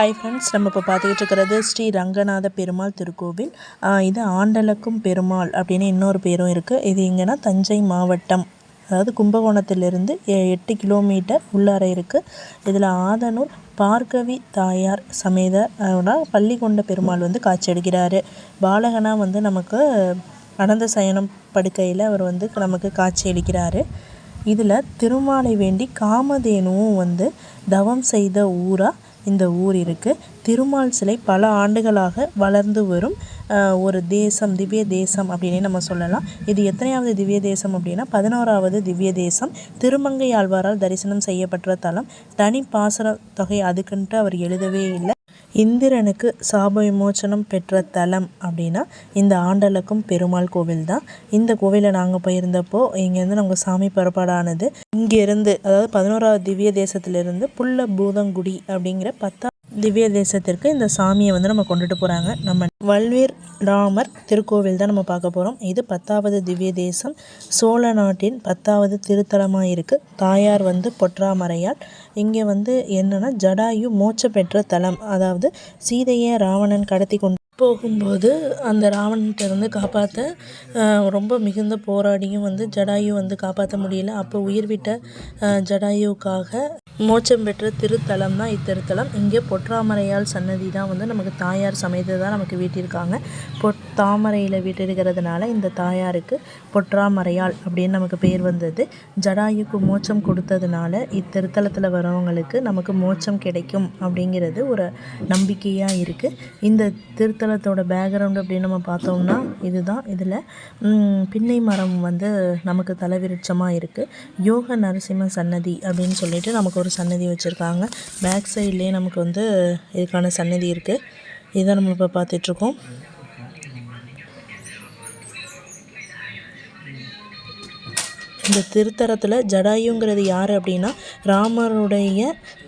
Hi friends நம்ம இப்போ பார்த்துக்கிட்டு இருக்கிறது ஸ்ரீ ரங்கநாத பெருமாள் திருக்கோவில். இது ஆண்டலக்கும் பெருமாள் அப்படின்னு இன்னொரு பேரும் இருக்குது இது எங்கன்னா தஞ்சை மாவட்டம். அதாவது கும்பகோணத்திலிருந்து எ- எட்டு கிலோமீட்டர் உள்ளார இருக்குது இதில் ஆதனூர் பார்கவி தாயார் சமேத பள்ளி கொண்ட பெருமாள் வந்து காட்சியடுகிறார் பாலகனாக வந்து நமக்கு அனந்த சயனம் படுக்கையில் அவர் வந்து நமக்கு காட்சியளிக்கிறாரு. இதில் திருமாலை வேண்டி காமதேனுவும் வந்து தவம் செய்த ஊராக இந்த ஊர் இருக்குது திருமால் சிலை பல ஆண்டுகளாக வளர்ந்து வரும் ஒரு தேசம் திவ்ய தேசம் அப்படின்னே நம்ம சொல்லலாம். இது எத்தனையாவது திவ்ய தேசம் அப்படின்னா பதினோராவது திவ்ய தேசம். திருமங்கை ஆழ்வாரால் தரிசனம் செய்யப்பட்ட தலம். தனி பாசன தொகை அதுக்குன்ட்டு அவர் எழுதவே இல்லை. இந்திரனுக்கு சாப விமோச்சனம் பெற்ற தலம் அப்படின்னா இந்த ஆண்டலக்கும் பெருமாள் கோவில் தான். இந்த கோவிலில் நாங்கள் போயிருந்தப்போ இங்கேருந்து நமக்கு சாமி புறப்பாடானது இங்கேருந்து அதாவது பதினோராவது திவ்ய தேசத்திலிருந்து புல்ல பூதங்குடி அப்படிங்கிற பத்தா திவ்ய தேசத்திற்கு இந்த சாமியை வந்து நம்ம கொண்டுட்டு போகிறாங்க நம்ம வல்வீர் ராமர் திருக்கோவில் தான் நம்ம பார்க்க போகிறோம் இது பத்தாவது திவ்ய தேசம். சோழ நாட்டின் பத்தாவது திருத்தலமாக இருக்குது தாயார் வந்து பொற்றாமறையால் இங்கே வந்து என்னென்னா ஜடாயு மோட்ச பெற்ற தலம். அதாவது சீதையை ராவணன் கடத்தி கொண்டு போகும்போது அந்த ராவணன்ட்ட இருந்து காப்பாற்ற ரொம்ப மிகுந்த போராடியும் வந்து ஜடாயு வந்து காப்பாற்ற முடியல. அப்போ உயிர் விட்ட ஜடாயுக்காக ஜடாயுவுக்காக மோட்சம் பெற்ற திருத்தலம் தான் இத்திருத்தலம். இங்கே பொற்றாமரையால் சன்னதி தான் வந்து நமக்கு தாயார் சமயத்தை தான் நமக்கு வீட்டிருக்காங்க. பொட் தாமரையில் வீட்டிருக்கிறதுனால இந்த தாயாருக்கு பொற்றாமரையால் அப்படின்னு நமக்கு பேர் வந்தது. ஜடாயுக்கு மோட்சம் கொடுத்ததுனால இத்திருத்தலத்தில் வரவங்களுக்கு நமக்கு மோட்சம் கிடைக்கும் அப்படிங்கிறது ஒரு நம்பிக்கையாக இருக்குது இந்த புத்தகத்தோட பேக்ரவுண்ட் அப்படின்னு நம்ம பார்த்தோம்னா இதுதான். இதில் பின்னை மரம் வந்து நமக்கு தலைவிருட்சமாக இருக்குது யோக நரசிம்ம சன்னதி அப்படின்னு சொல்லிட்டு நமக்கு ஒரு சன்னதி வச்சுருக்காங்க. பேக் சைட்லேயே நமக்கு வந்து இதுக்கான சன்னதி இருக்குது இதை நம்ம இப்போ பார்த்துட்ருக்கோம் இந்த திருத்தலத்தில் ஜடாயுங்கிறது யார் அப்படின்னா ராமருடைய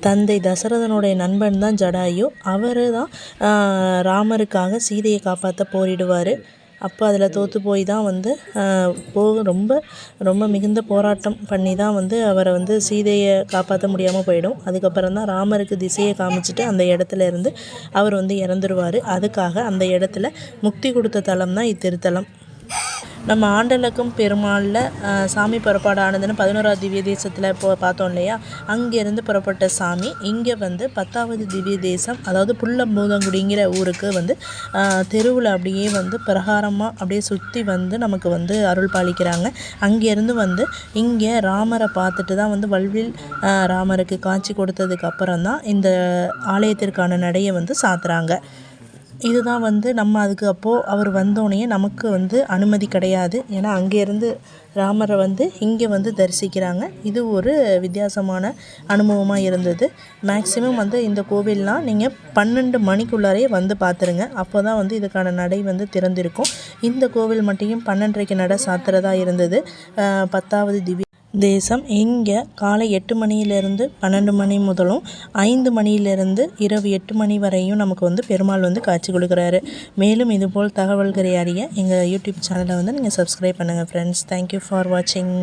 தந்தை தசரதனுடைய நண்பன் தான் ஜடாயு. அவர் தான் ராமருக்காக சீதையை காப்பாற்ற போரிடுவார். அப்போ அதில் தோற்று போய் தான் வந்து போக ரொம்ப ரொம்ப மிகுந்த போராட்டம் பண்ணி தான் வந்து அவரை வந்து சீதையை காப்பாற்ற முடியாமல் போயிடும். அதுக்கப்புறம் தான் ராமருக்கு திசையை காமிச்சிட்டு அந்த இடத்துல இருந்து அவர் வந்து இறந்துருவார். அதுக்காக அந்த இடத்துல முக்தி கொடுத்த தலம் தான் இத்திருத்தலம். நம்ம ஆண்டலக்கும் பெருமாளில் சாமி புறப்பாடு ஆனதுன்னு பதினோராவது திவ்ய தேசத்தில் இப்போ பார்த்தோம் இல்லையா? அங்கேருந்து புறப்பட்ட சாமி இங்கே வந்து பத்தாவது திவ்ய தேசம் அதாவது புல்லம்பூதங்குடிங்கிற ஊருக்கு வந்து தெருவில் அப்படியே வந்து பிரகாரமாக அப்படியே சுற்றி வந்து நமக்கு வந்து அருள் பாலிக்கிறாங்க. அங்கேருந்து வந்து இங்கே ராமரை பார்த்துட்டு தான் வந்து வல்வில் ராமருக்கு காட்சி கொடுத்ததுக்கு அப்புறம் தான் இந்த ஆலயத்திற்கான நடையை வந்து சாத்துறாங்க. இதுதான் வந்து நம்ம அதுக்கு அப்போது அவர் வந்தோடனே நமக்கு வந்து அனுமதி கிடையாது. ஏன்னா அங்கேருந்து ராமரை வந்து இங்கே வந்து தரிசிக்கிறாங்க. இது ஒரு வித்தியாசமான அனுபவமாக இருந்தது. மேக்ஸிமம் வந்து இந்த கோவில்லாம் நீங்கள் பன்னெண்டு மணிக்குள்ளாரே வந்து பார்த்துருங்க. அப்போ தான் வந்து இதுக்கான நடை வந்து திறந்திருக்கும். இந்த கோவில் மட்டும் பன்னெண்டரைக்கு நடை சாத்துறதா இருந்தது. பத்தாவது திவ்ய தேசம் இங்கே காலை எட்டு மணியிலேருந்து பன்னெண்டு மணி முதலும் ஐந்து மணியிலேருந்து இரவு எட்டு மணி வரையும் நமக்கு வந்து பெருமாள் வந்து காட்சி கொடுக்குறாரு. மேலும் இதுபோல் தகவல்களை அறிய எங்கள் யூடியூப் சேனலை வந்து நீங்கள் சப்ஸ்கிரைப் பண்ணுங்கள் ஃப்ரெண்ட்ஸ் தேங்க்யூ ஃபார் வாட்சிங்